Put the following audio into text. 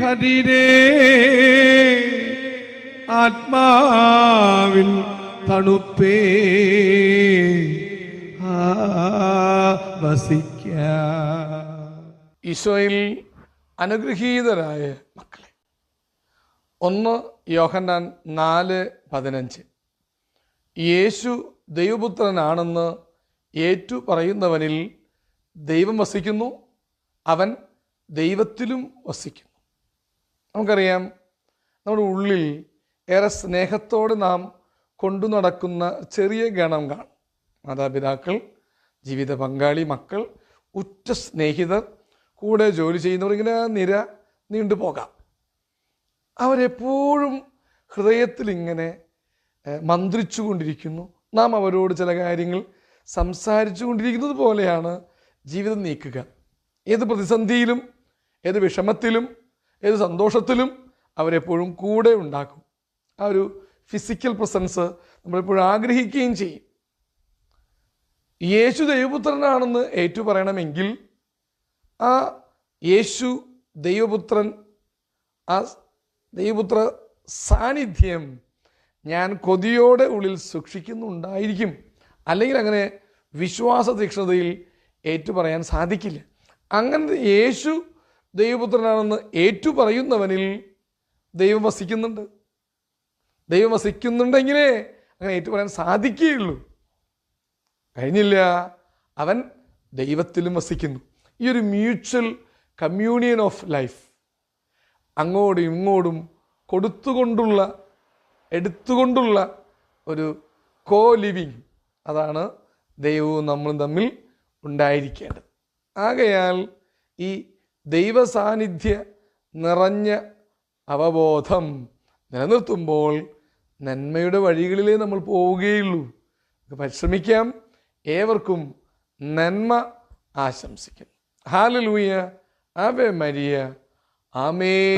കതിരേ ആത്മാവിൽ തണുപ്പേ. വസിക്ക. ഈശോയിൽ അനുഗ്രഹീതരായ മക്കളെ ഒന്ന് യോഹന്നാൻ നാല് പതിനഞ്ച്. യേശു ദൈവപുത്രനാണെന്ന് ഏറ്റു പറയുന്നവനിൽ ദൈവം വസിക്കുന്നു അവൻ ദൈവത്തിലും വസിക്കുന്നു. നമുക്കറിയാം നമ്മുടെ ഉള്ളിൽ ഏറെ സ്നേഹത്തോടെ നാം കൊണ്ടു നടക്കുന്ന ചെറിയ ഗണം കാണും. മാതാപിതാക്കൾ ജീവിത പങ്കാളി മക്കൾ ഉറ്റ സ്നേഹിതർ കൂടെ ജോലി ചെയ്യുന്നവർ ഇങ്ങനെ നിര നീണ്ടു പോകാം. അവരെപ്പോഴും ഹൃദയത്തിൽ ഇങ്ങനെ മന്ത്രിച്ചു കൊണ്ടിരിക്കുന്നു. നാം അവരോട് ചില കാര്യങ്ങൾ സംസാരിച്ചു കൊണ്ടിരിക്കുന്നത് പോലെയാണ് ജീവിതം നീക്കുക. ഏത് പ്രതിസന്ധിയിലും ഏത് വിഷമത്തിലും ഏത് സന്തോഷത്തിലും അവരെപ്പോഴും കൂടെ ഉണ്ടാക്കും. ആ ഒരു ഫിസിക്കൽ പ്രസൻസ് നമ്മളെപ്പോഴും ആഗ്രഹിക്കുകയും ചെയ്യും. യേശു ദൈവപുത്രനാണെന്ന് ഏറ്റു പറയണമെങ്കിൽ ആ യേശു ദൈവപുത്രൻ ആ ദൈവപുത്ര സാന്നിധ്യം ഞാൻ കൊതിയോടെ ഉള്ളിൽ സൂക്ഷിക്കുന്നുണ്ടായിരിക്കും. അല്ലെങ്കിൽ അങ്ങനെ വിശ്വാസ തീക്ഷ്ണതയിൽ ഏറ്റു പറയാൻ സാധിക്കില്ല. അങ്ങനെ യേശു ദൈവപുത്രനാണെന്ന് ഏറ്റു പറയുന്നവനിൽ ദൈവം വസിക്കുന്നുണ്ട്. ദൈവം വസിക്കുന്നുണ്ടെങ്കിലേ അങ്ങനെ ഏറ്റുപറയാൻ സാധിക്കുകയുള്ളൂ. കഴിഞ്ഞില്ല അവൻ ദൈവത്തിലും വസിക്കുന്നു. ഈ ഒരു മ്യൂച്വൽ കമ്മ്യൂണിയൻ ഓഫ് ലൈഫ് അങ്ങോട്ടും ഇങ്ങോട്ടും കൊടുത്തുകൊണ്ടുള്ള എടുത്തുകൊണ്ടുള്ള ഒരു കോ ലിവിങ് അതാണ് ദൈവവും നമ്മളും തമ്മിൽ ഉണ്ടായിരിക്കേണ്ടത്. ആകയാൽ ഈ ദൈവ സാന്നിധ്യ നിറഞ്ഞ അവബോധം നിലനിർത്തുമ്പോൾ നന്മയുടെ വഴികളിലേ നമ്മൾ പോവുകയുള്ളൂ. പരിശ്രമിക്കാം. ഏവർക്കും നന്മ ആശംസിക്കുന്നു. ഹാലലൂയ. അവ മരിയ ആമേ